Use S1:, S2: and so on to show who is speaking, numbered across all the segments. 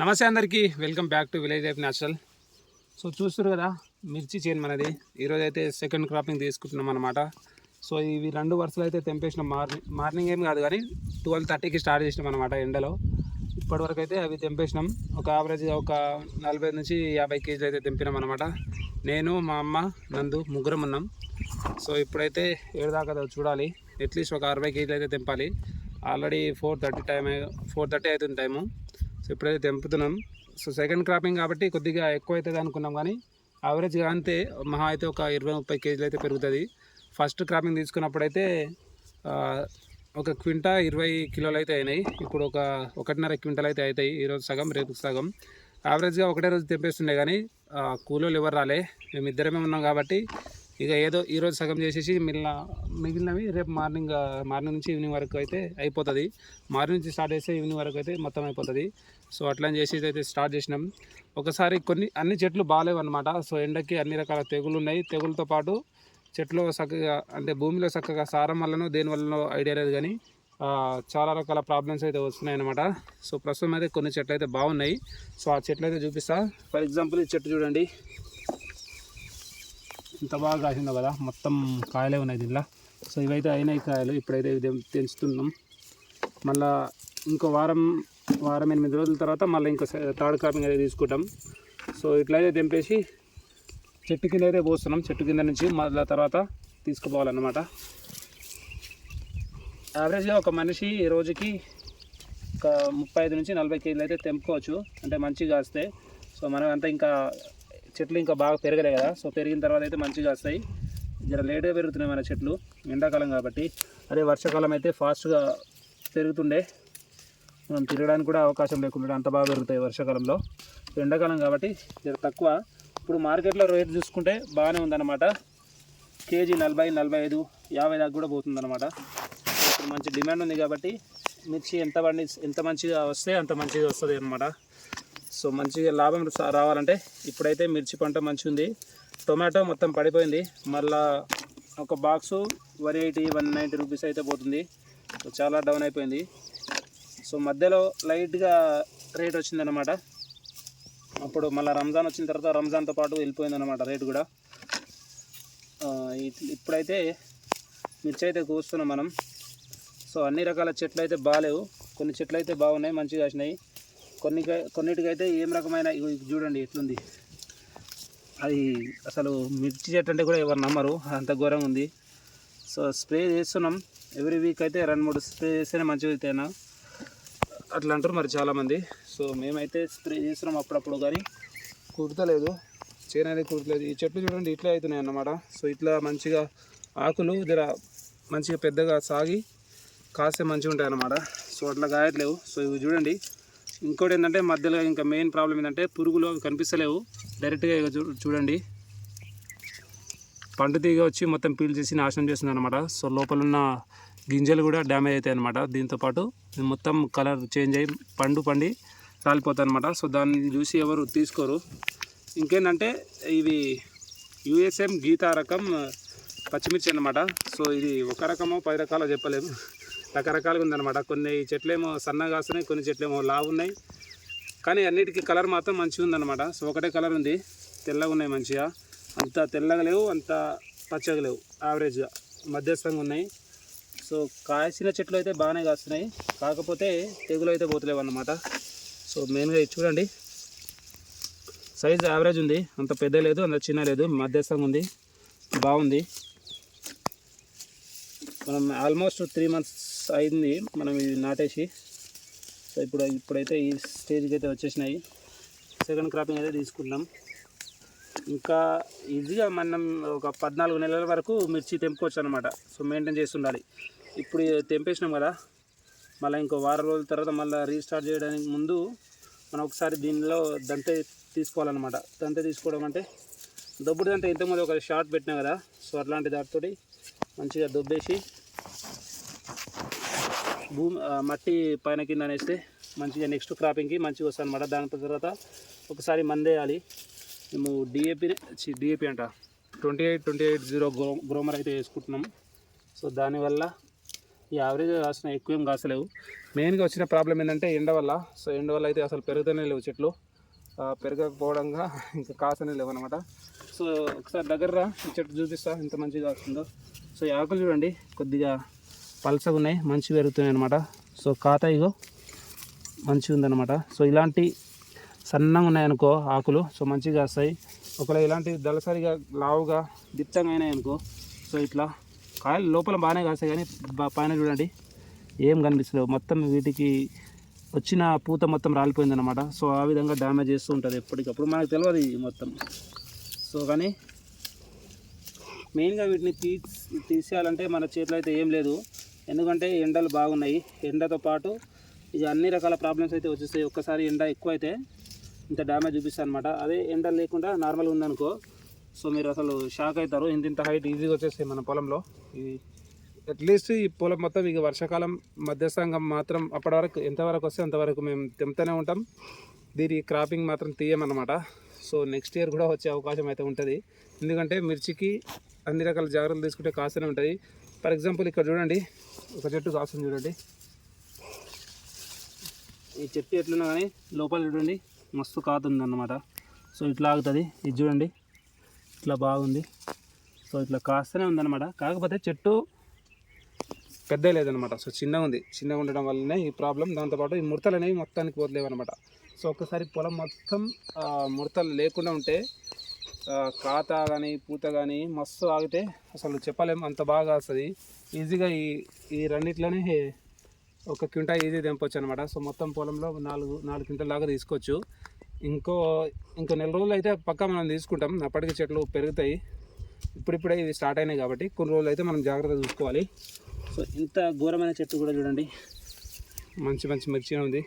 S1: నమస్తే అందరికీ. Welcome back to village life natural so చూస్తారు కదా మిర్చి చేను మనది. ఈరోజు అయితే సెకండ్ క్రాపింగ్ తీసుకుంటున్నాం అనమాట సో ఇవి రెండు వరుసలు అయితే తెంపేసినాం. మార్నింగ్ మార్నింగ్ ఏం కాదు కానీ ట్వెల్వ్ థర్టీకి స్టార్ట్ చేసినాం అనమాట ఎండలో. ఇప్పటివరకు అయితే అవి తెంపేసినాం. ఒక యావరేజ్ ఒక నలభై నుంచి యాభై కేజీలు అయితే తెంపినాం అనమాట నేను మా అమ్మ నందు ముగ్గురం ఉన్నాం. సో ఇప్పుడైతే ఏడు దాకా చూడాలి. అట్లీస్ట్ ఒక అరవై కేజీలు అయితే తెంపాలి. Already four thirty time four thirty అవుతుంది టైము సో ఇప్పుడైతే తెంపుతున్నాం. సో సెకండ్ క్రాపింగ్ కాబట్టి కొద్దిగా ఎక్కువ అవుతుంది అనుకున్నాం కానీ యావరేజ్గా అంతే మహా అయితే ఒక ఇరవై ముప్పై కేజీలు అయితే పెరుగుతుంది. ఫస్ట్ క్రాపింగ్ తీసుకున్నప్పుడైతే అయితే ఒక క్వింటా ఇరవై కిలోలు అయితే అయినాయి. ఇప్పుడు ఒక ఒకటిన్నర క్వింటల్ అయితే అవుతాయి. ఈరోజు సగం రేపు సగం. యావరేజ్గా ఒకటే రోజు తెంపేస్తుండే కానీ కూలోళ్ళు ఎవరు రాలే. మేము ఇద్దరమే ఉన్నాం కాబట్టి ఇక ఏదో ఈరోజు సగం చేసేసి మిగిలిన మిగిలినవి రేపు మార్నింగ్ మార్నింగ్ నుంచి ఈవినింగ్ వరకు అయితే అయిపోతుంది. మార్నింగ్ నుంచి స్టార్ట్ చేస్తే ఈవినింగ్ వరకు అయితే మొత్తం అయిపోతుంది. సో అట్లా చేసి అయితే స్టార్ట్ చేసినాం. ఒకసారి కొన్ని అన్ని చెట్లు బాగాలేవు అనమాట సో ఎండకి అన్ని రకాల తెగులు ఉన్నాయి తెగులతో పాటు చెట్లు చక్కగా అంటే భూమిలో చక్కగా సారం వల్లనో దేని వల్లనో ఐడియా లేదు కానీ చాలా రకాల ప్రాబ్లమ్స్ అయితే వస్తున్నాయి అనమాట సో ప్రస్తుతం అయితే కొన్ని చెట్లు అయితే బాగున్నాయి. సో ఆ చెట్లు అయితే చూపిస్తా. ఫర్ ఎగ్జాంపుల్ ఈ చెట్టు చూడండి. ఇంత బాగా కాసిందో కదా మొత్తం కాయలే ఉన్నాయి దీనిలో. సో ఇవైతే అయినాయి కాయలు ఇప్పుడైతే ఇది తెంచుతున్నాం. మళ్ళా ఇంకో వారం వారం ఎనిమిది రోజుల తర్వాత మళ్ళీ ఇంకో థర్డ్ కాపింగ్ అయితే తీసుకుంటాం. సో ఇట్లయితే తెంపేసి చెట్టు కింద అయితే పోస్తున్నాం. చెట్టు కింద నుంచి మళ్ళీ తర్వాత తీసుకుపోవాలన్నమాట. యావరేజ్గా ఒక మనిషి రోజుకి ఒక ముప్పై ఐదు నుంచి నలభై కేజీలు అయితే తెంపుకోవచ్చు. అంటే మంచిగా కాస్తే. సో మనం అంతా ఇంకా చెట్లు ఇంకా బాగా పెరగలే కదా. సో పెరిగిన తర్వాత అయితే మంచిగా వస్తాయి. జర లేట్గా పెరుగుతున్నాయి మన చెట్లు ఎండాకాలం కాబట్టి. అదే వర్షాకాలం అయితే ఫాస్ట్గా పెరుగుతుండే. మనం తిరగడానికి కూడా అవకాశం లేకుండా అంత బాగా పెరుగుతాయి వర్షాకాలంలో. ఎండాకాలం కాబట్టి జర తక్కువ. ఇప్పుడు మార్కెట్లో రేట్ చూసుకుంటే బాగానే ఉందన్నమాట. కేజీ నలభై నలభై ఐదు యాభై దాకా కూడా పోతుందన్నమాట. ఇప్పుడు మంచి డిమాండ్ ఉంది కాబట్టి మిర్చి ఎంత పండి ఎంత మంచిగా వస్తే అంత మంచిగా వస్తుంది అనమాట సో మంచిగా లాభం రావాలంటే ఇప్పుడైతే మిర్చి పంట మంచిగా ఉంది టొమాటో మొత్తం పడిపోయింది. మళ్ళా ఒక box one eighty one ninety rupees అయితే పోతుంది. సో చాలా డౌన్ అయిపోయింది. సో మధ్యలో లైట్గా రేట్ వచ్చిందనమాట అప్పుడు మళ్ళీ రంజాన్ వచ్చిన తర్వాత రంజాన్తో పాటు వెళ్ళిపోయిందనమాట రేటు కూడా. ఇప్పుడైతే మిర్చి అయితే కూస్తున్నాం మనం. సో అన్ని రకాల చెట్లు అయితే బాగాలేవు కొన్ని చెట్లు అయితే బాగున్నాయి మంచిగా వచ్చినాయి కొన్ని కొన్నిటికైతే ఏం రకమైన చూడండి ఎట్లుంది. అది అసలు మిర్చి చెట్టు అంటే కూడా ఎవరు నమ్మరు అంత ఘోరంగా ఉంది. సో స్ప్రే చేస్తున్నాం. ఎవ్రీ వీక్ అయితే రెండు మూడు స్ప్రే చేస్తేనే మంచిగా అవుతాయినా అట్లా అంటారు మరి చాలామంది. సో మేమైతే స్ప్రే చేస్తున్నాం అప్పుడప్పుడు కానీ కుడతలేదు చేనేది అనేది కుడతలేదు ఈ చెట్లు చూడండి ఇట్లా అవుతున్నాయి అన్నమాట. సో ఇట్లా మంచిగా ఆకులు జర మంచిగా పెద్దగా సాగి కాస్తే మంచిగా ఉంటాయి అన్నమాట సో అట్లా కాయట్లేవు. సో ఇవి చూడండి. ఇంకోటి ఏంటంటే మధ్యలో ఇంకా మెయిన్ ప్రాబ్లం ఏంటంటే పురుగులు అవి కనిపిస్తలేవు. డైరెక్ట్గా ఇక చూ చూడండి. పండు తీగ వచ్చి మొత్తం పీల్ చేసి నాశనం చేస్తుంది అనమాట సో లోపల ఉన్న గింజలు కూడా డ్యామేజ్ అవుతాయి అనమాట దీంతోపాటు మొత్తం కలర్ చేంజ్ అయ్యి పండు పండి రాలిపోతాయి అనమాట సో దాన్ని చూసి ఎవరు తీసుకోరు. ఇంకేంటంటే ఇవి యుఎస్ఎం గీతా రకం పచ్చిమిర్చి అనమాట సో ఇది ఒక రకమో పది రకాలో చెప్పలేము. రకరకాలుగా ఉందన్నమాట. కొన్ని చెట్లేమో సన్నగా కాస్తున్నాయి కొన్ని చెట్లేమో లావు ఉన్నాయి. కానీ అన్నిటికీ కలర్ మాత్రం మంచిగా ఉందన్నమాట. సో ఒకటే కలర్ ఉంది. తెల్లగా ఉన్నాయి మంచిగా. అంత తెల్లగా లేవు అంత పచ్చగా లేవు. యావరేజ్గా మధ్యస్థంగా ఉన్నాయి. సో కాసిన చెట్లు అయితే బాగానే కాస్తున్నాయి. కాకపోతే తెగులు అయితే పోతలేవు అన్నమాట. సో మెయిన్గా ఇది చూడండి. సైజ్ యావరేజ్ ఉంది. అంత పెద్ద లేదు అంత చిన్న లేదు. మధ్యస్థంగా ఉంది. బాగుంది. మనం ఆల్మోస్ట్ త్రీ మంత్స్ అయింది. మనం ఇది నాటేసి సో ఇప్పుడు ఇప్పుడైతే ఈ స్టేజ్కి అయితే వచ్చేసినాయి. సెకండ్ క్రాపింగ్ అయితే తీసుకుంటున్నాం ఇంకా ఈజీగా మనం ఒక పద్నాలుగు నెలల వరకు మిర్చి తెంపుకోవచ్చు అనమాట సో మెయింటైన్ చేస్తుండాలి. ఇప్పుడు తెంపేసినాం కదా. మళ్ళీ ఇంకో వారం రోజుల తర్వాత మళ్ళీ రీస్టార్ట్ చేయడానికి ముందు మనం ఒకసారి దీనిలో దంతే తీసుకోవాలన్నమాట. దంతే తీసుకోవడం అంటే దొబ్బుడు దంటే ఇంతకుముందు ఒక షార్ట్ పెట్టినా కదా. సో అట్లాంటి దాటితోటి మంచిగా దొబ్బేసి భూమి మట్టి పైన కింద అనేస్తే మంచిగా నెక్స్ట్ క్రాపింగ్కి మంచిగా వస్తుంది అనమాట దాని తర్వాత ఒకసారి మందేయాలి. మేము డిఏపీ డిఏపి అంట twenty eight twenty eight zero gro Gromor అయితే వేసుకుంటున్నాం సో దానివల్ల ఈ యావరేజ్ కాసిన ఎక్కువ ఏం కాసలేవు. మెయిన్గా వచ్చిన ప్రాబ్లం ఏంటంటే ఎండ వల్ల. సో ఎండ వల్ల అయితే అసలు పెరుగుతూనే లేవు చెట్లు. పెరగకపోవడంగా ఇంకా కాసనే లేవు అనమాట సో ఒకసారి దగ్గర ఈ చెట్టు చూపిస్తా ఎంత మంచిగా వస్తుందో సో ఈ ఆకులు చూడండి కొద్దిగా పలసగా ఉన్నాయి మంచి పెరుగుతున్నాయి అనమాట సో కాత ఇగో మంచిగా ఉందన్నమాట. సో ఇలాంటి సన్నగా ఉన్నాయనుకో ఆకులు సో మంచిగా వస్తాయి ఒకవేళ ఇలాంటి దళసరిగా లావుగా దిట్టంగా అయినాయనుకో సో ఇట్లా కాయలు లోపల బాగానే కాస్తాయి కానీ పైన చూడండి ఏం కనిపిస్తలేవు. మొత్తం వీటికి వచ్చిన పూత మొత్తం రాలిపోయిందనమాట సో ఆ విధంగా డ్యామేజ్ చేస్తూ ఉంటుంది ఎప్పటికప్పుడు. మనకు తెలియదు మొత్తం. సో కానీ మెయిన్గా వీటిని తీ తీసేయాలంటే మన చేతిలో అయితే ఏం లేదు. ఎందుకంటే ఎండలు బాగున్నాయి. ఎండతో పాటు ఇక అన్ని రకాల ప్రాబ్లమ్స్ అయితే వచ్చేస్తాయి. ఒక్కసారి ఎండ ఎక్కువ అయితే ఇంత డ్యామేజ్ చూపిస్తాయి అనమాట అదే ఎండ లేకుండా నార్మల్గా ఉందనుకో సో మీరు అసలు షాక్ అవుతారు. ఇంత ఇంత హైట్ ఈజీగా వచ్చేస్తాయి మన పొలంలో. ఇది అట్లీస్ట్ ఈ పొలం మొత్తం ఇక వర్షాకాలం మధ్యస్థంగా మాత్రం అప్పటి వరకు ఎంతవరకు వస్తే అంతవరకు మేము తెంపుతూనే ఉంటాం. దీని క్రాపింగ్ మాత్రం తీయమన్నమాట. సో నెక్స్ట్ ఇయర్ కూడా వచ్చే అవకాశం అయితే ఉంటుంది. ఎందుకంటే మిర్చికి అన్ని రకాల జాగ్రత్తలు తీసుకుంటే కాస్తూనే ఉంటుంది. ఫర్ ఎగ్జాంపుల్ ఇక్కడ చూడండి ఒక చెట్టు కాస్తుంది చూడండి. ఈ చెట్టు ఎట్లున్నా కానీ లోపల చూడండి మస్తు కాతుంది అన్నమాట సో ఇట్లా ఆగుతుంది. ఇది చూడండి ఇట్లా బాగుంది. సో ఇట్లా కాస్తూనే ఉందన్నమాట. కాకపోతే చెట్టు పెద్ద లేదనమాట సో చిన్నగా ఉంది చిన్నగా ఉండడం వల్లనే ఈ ప్రాబ్లం దాంతోపాటు ఈ ముడతలు అనేవి మొత్తానికి పోతలేవు అనమాట సో ఒక్కసారి పొలం మొత్తం ముడతలు లేకుండా ఉంటే కాత కానీ పూత కానీ మస్తు ఆగితే అసలు చెప్పలేము అంత బాగా వస్తుంది ఈజీగా ఈ ఈ రెండిట్లోనే ఒక క్వింటా ఈజీ తెంపొచ్చు అనమాట సో మొత్తం పొలంలో నాలుగు నాలుగు క్వింటల్ లాగా తీసుకోవచ్చు. ఇంకో ఇంకో నెల రోజులు అయితే పక్కా మనం తీసుకుంటాం. అప్పటికి చెట్లు పెరుగుతాయి. ఇప్పుడిప్పుడే ఇది స్టార్ట్ అయినాయి కాబట్టి కొన్ని రోజులు అయితే మనం జాగ్రత్త చూసుకోవాలి. సో ఇంత ఘోరమైన చెట్టు కూడా చూడండి. మంచి మంచి మిర్చి ఉంది.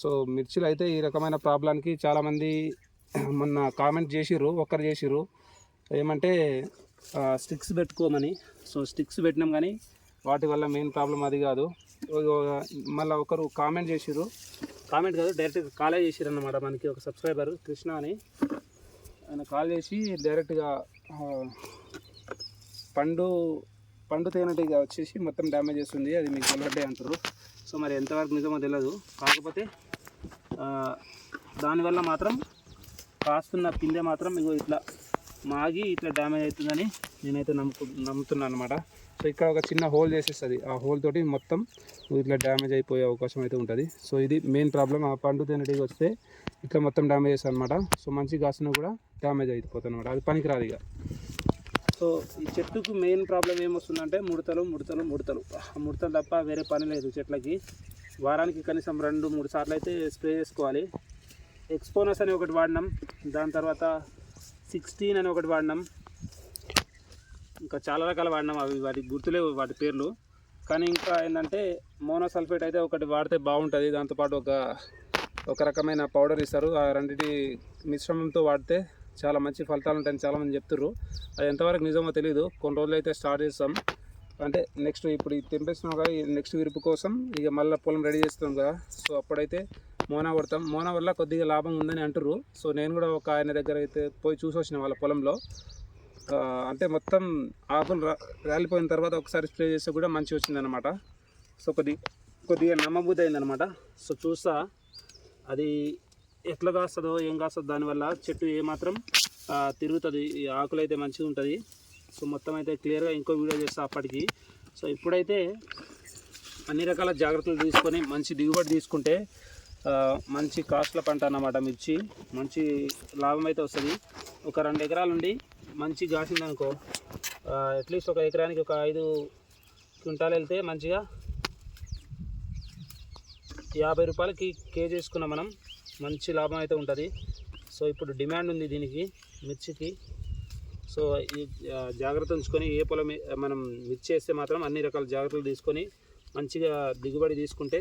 S1: సో మిర్చిలు అయితే ఈ రకమైన ప్రాబ్లానికి చాలామంది మొన్న కామెంట్ చేసిర్రు ఒక్కరు చేసిర్రు. ఏమంటే స్టిక్స్ పెట్టుకోమని. సో స్టిక్స్ పెట్టినాం కానీ వాటి వల్ల మెయిన్ ప్రాబ్లం అది కాదు. మళ్ళీ ఒకరు కామెంట్ చేసిర్రు. కామెంట్ కాదు డైరెక్ట్గా కాలే చేసిర్రు అన్నమాట మనకి ఒక సబ్స్క్రైబర్ కృష్ణ అని. ఆయన కాల్ చేసి డైరెక్ట్గా పండు పండు తేనెటీగా వచ్చేసి మొత్తం డ్యామేజ్ చేస్తుంది అది మీకు తెల్లడ్డే అంటారు సో మరి ఎంతవరకు నిజమో తెలియదు కాకపోతే దానివల్ల మాత్రం కాస్తున్న పిందె మాత్రం ఇగో ఇట్లా మాగి ఇట్లా డ్యామేజ్ అవుతుందని నేనైతే నమ్ముకు నమ్ముతున్నాను అనమాట సో ఇక్కడ ఒక చిన్న హోల్ చేసేస్తుంది. ఆ హోల్ తోటి మొత్తం ఇట్లా డ్యామేజ్ అయిపోయే అవకాశం అయితే ఉంటుంది. సో ఇది మెయిన్ ప్రాబ్లం ఆ పండు తినటికి వస్తే ఇట్లా మొత్తం డ్యామేజ్ చేస్తాను అనమాట సో మంచి కాసిన కూడా డ్యామేజ్ అయిపోతుంది అనమాట అది పనికిరాదు ఇక. సో ఈ చెట్టుకు మెయిన్ ప్రాబ్లం ఏమొస్తుందంటే ముడతలు ముడతలు ముడతలు. ఆ ముడతలు తప్ప వేరే పని లేదు చెట్లకి. వారానికి కనీసం రెండు మూడు సార్లు అయితే స్ప్రే చేసుకోవాలి. ఎక్స్పోనస్ అని ఒకటి వాడినాం. దాని తర్వాత సిక్స్టీన్ అని ఒకటి వాడినాం. ఇంకా చాలా రకాల వాడినాం అవి వాటికి గుర్తులేవు వాటి పేర్లు. కానీ ఇంకా ఏంటంటే మోనోసల్ఫేట్ అయితే ఒకటి వాడితే బాగుంటుంది. దాంతోపాటు ఒక ఒక రకమైన పౌడర్ ఇస్తారు. ఆ రెండింటి మిశ్రమంతో వాడితే చాలా మంచి ఫలితాలు ఉంటాయని చాలామంది చెప్తుర్రు. అది ఎంతవరకు నిజమో తెలియదు కొన్ని రోజులు అయితే స్టార్ట్ చేస్తాం. అంటే నెక్స్ట్ ఇప్పుడు ఇది తెంపేస్తున్నాం కదా నెక్స్ట్ విరుపు కోసం ఇక మళ్ళీ పొలం రెడీ చేస్తాం కదా. సో అప్పుడైతే మోనా కొడతాం. మోనా వల్ల కొద్దిగా లాభం ఉందని అంటారు సో నేను కూడా ఒక ఆయన దగ్గర అయితే పోయి చూసి వచ్చిన వాళ్ళ పొలంలో. అంటే మొత్తం ఆకులు రాలిపోయిన తర్వాత ఒకసారి స్ప్రే చేస్తే కూడా మంచిగా వచ్చిందనమాట సో కొద్ది కొద్దిగా నమ్మబుద్ధి అయిందనమాట సో చూస్తా అది ఎట్లా కాస్తుందో ఏం కాస్తుందో దానివల్ల చెట్టు ఏమాత్రం తిరుగుతుంది. ఈ ఆకులు అయితే మంచిగా ఉంటుంది సో మొత్తం అయితే క్లియర్గా ఇంకో వీడియో చేస్తా అప్పటికి. సో ఇప్పుడైతే అన్ని రకాల జాగ్రత్తలు తీసుకొని మంచి దిగుబడి తీసుకుంటే మంచి కాస్ట్ల పంట అన్నమాట మిర్చి. మంచి లాభం అయితే వస్తుంది. ఒక రెండు ఎకరాలు ఉండి మంచి కాసిందనుకో అట్లీస్ట్ ఒక ఎకరానికి ఒక ఐదు క్వింటాలు వెళ్తే మంచిగా యాభై రూపాయలకి కేజీ వేసుకున్నాం మనం మంచి లాభం అయితే ఉంటుంది. సో ఇప్పుడు డిమాండ్ ఉంది దీనికి మిర్చికి. సో ఈ జాగ్రత్త ఉంచుకొని ఏ పొలం మనం మిర్చి వేస్తే మాత్రం అన్ని రకాల జాగ్రత్తలు తీసుకొని మంచిగా దిగుబడి తీసుకుంటే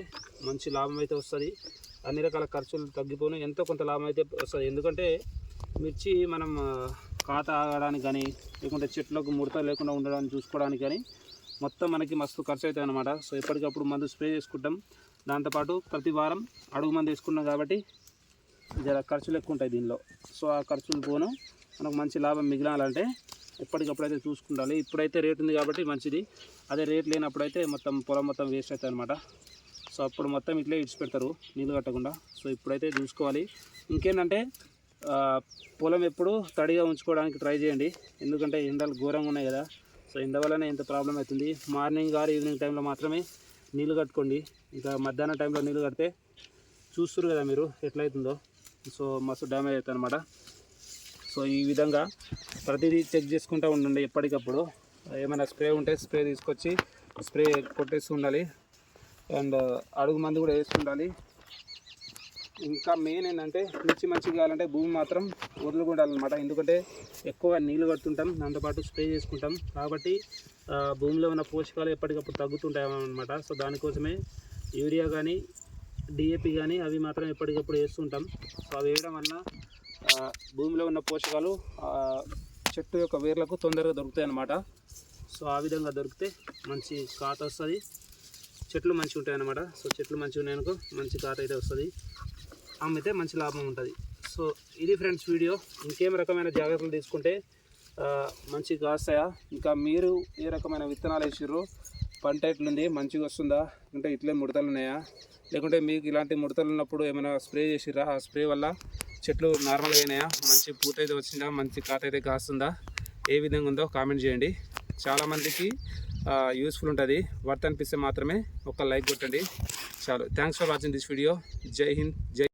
S1: మంచి లాభం అయితే వస్తుంది. అన్ని రకాల ఖర్చులు తగ్గిపోను. ఎంతో కొంత లాభం అయితే వస్తుంది. ఎందుకంటే మిర్చి మనం కాత ఆగడానికి కానీ లేకుంటే చెట్లకు ముడత లేకుండా ఉండడానికి చూసుకోవడానికి కానీ మొత్తం మనకి మస్తు ఖర్చు అవుతుంది అనమాట సో ఎప్పటికప్పుడు మందు స్ప్రే చేసుకుంటాం. దాంతోపాటు ప్రతి వారం అడుగు మందు వేసుకున్నాం కాబట్టి జర ఖర్చులు ఎక్కువ ఉంటాయి దీనిలో. సో ఆ ఖర్చులు పోను. మనకు మంచి లాభం మిగిలాలంటే ఎప్పటికప్పుడు అయితే చూసుకుండాలి. ఇప్పుడైతే రేట్ ఉంది కాబట్టి మంచిది. అదే రేట్ లేనప్పుడైతే మొత్తం పొలం మొత్తం వేస్ట్ అవుతుంది అనమాట సో అప్పుడు మొత్తం ఇట్లే ఇడిచి పెడతారు నీళ్ళు కట్టకుండా. సో ఇప్పుడైతే చూసుకోవాలి. ఇంకేంటంటే పొలం ఎప్పుడు తడిగా ఉంచుకోవడానికి ట్రై చేయండి. ఎందుకంటే ఎండలు ఘోరంగా ఉన్నాయి కదా. సో ఎండ వల్లనే ఇంత ప్రాబ్లం అవుతుంది. మార్నింగ్ గారు ఈవినింగ్ టైంలో మాత్రమే నీళ్ళు కట్టుకోండి. ఇంకా మధ్యాహ్నం టైంలో నీళ్ళు కడితే చూస్తారు కదా మీరు ఎట్లయితుందో. సో మస్తు డ్యామేజ్ అవుతుంది అనమాట సో ఈ విధంగా ప్రతిదీ చెక్ చేసుకుంటూ ఉండండి ఎప్పటికప్పుడు. ఏమైనా స్ప్రే ఉంటే స్ప్రే తీసుకొచ్చి స్ప్రే కొట్టేసి ఉండాలి. అండ్ అడుగు మందు కూడా వేసి ఉండాలి. ఇంకా మెయిన్ ఏంటంటే మిర్చి మంచిగా కావాలంటే భూమి మాత్రం వదులుకుండాలన్నమాట ఎందుకంటే ఎక్కువ నీళ్ళు కడుతుంటాం దాంతోపాటు స్ప్రే చేసుకుంటాం. కాబట్టి భూమిలో ఉన్న పోషకాలు ఎప్పటికప్పుడు తగ్గుతుంటాయి అనమాట సో దానికోసమే యూరియా కానీ డిఏపి కానీ అవి మాత్రం ఎప్పటికప్పుడు వేస్తుంటాం సో అవి వేయడం వల్ల భూమిలో ఉన్న పోషకాలు చెట్టు యొక్క వేర్లకు తొందరగా దొరుకుతాయి అన్నమాట సో ఆ విధంగా దొరికితే మంచి కాత వస్తుంది. చెట్లు మంచిగా ఉంటాయి అన్నమాట సో చెట్లు మంచిగా ఉన్నాయనుకో మంచి కాత అయితే వస్తుంది. అమ్మితే మంచి లాభం ఉంటుంది. సో ఇది ఫ్రెండ్స్ వీడియో. ఇంకేం రకమైన జాగ్రత్తలు తీసుకుంటే మంచి కాస్తాయా? ఇంకా మీరు ఏ రకమైన విత్తనాలు వేసిర్రు పంట ఎట్లుంది మంచిగా వస్తుందా అంటే ఇట్లే ముడతలు ఉన్నాయా? లేకుంటే మీకు ఇలాంటి ముడతలు ఉన్నప్పుడు ఏమైనా స్ప్రే చేసిర్రా? ఆ స్ప్రే వల్ల చెట్లు నార్మల్గా అయినాయా? మంచి పూత అయితే వచ్చిందా? మంచి కాత అయితే కాస్తుందా? ఏ విధంగా ఉందో కామెంట్ చేయండి. చాలామందికి యూస్ఫుల్ ఉంటుంది. వర్త్ అనిపిస్తే మాత్రమే ఒక లైక్ కొట్టండి. చాలు. Thanks for watching this video జై హింద్ జై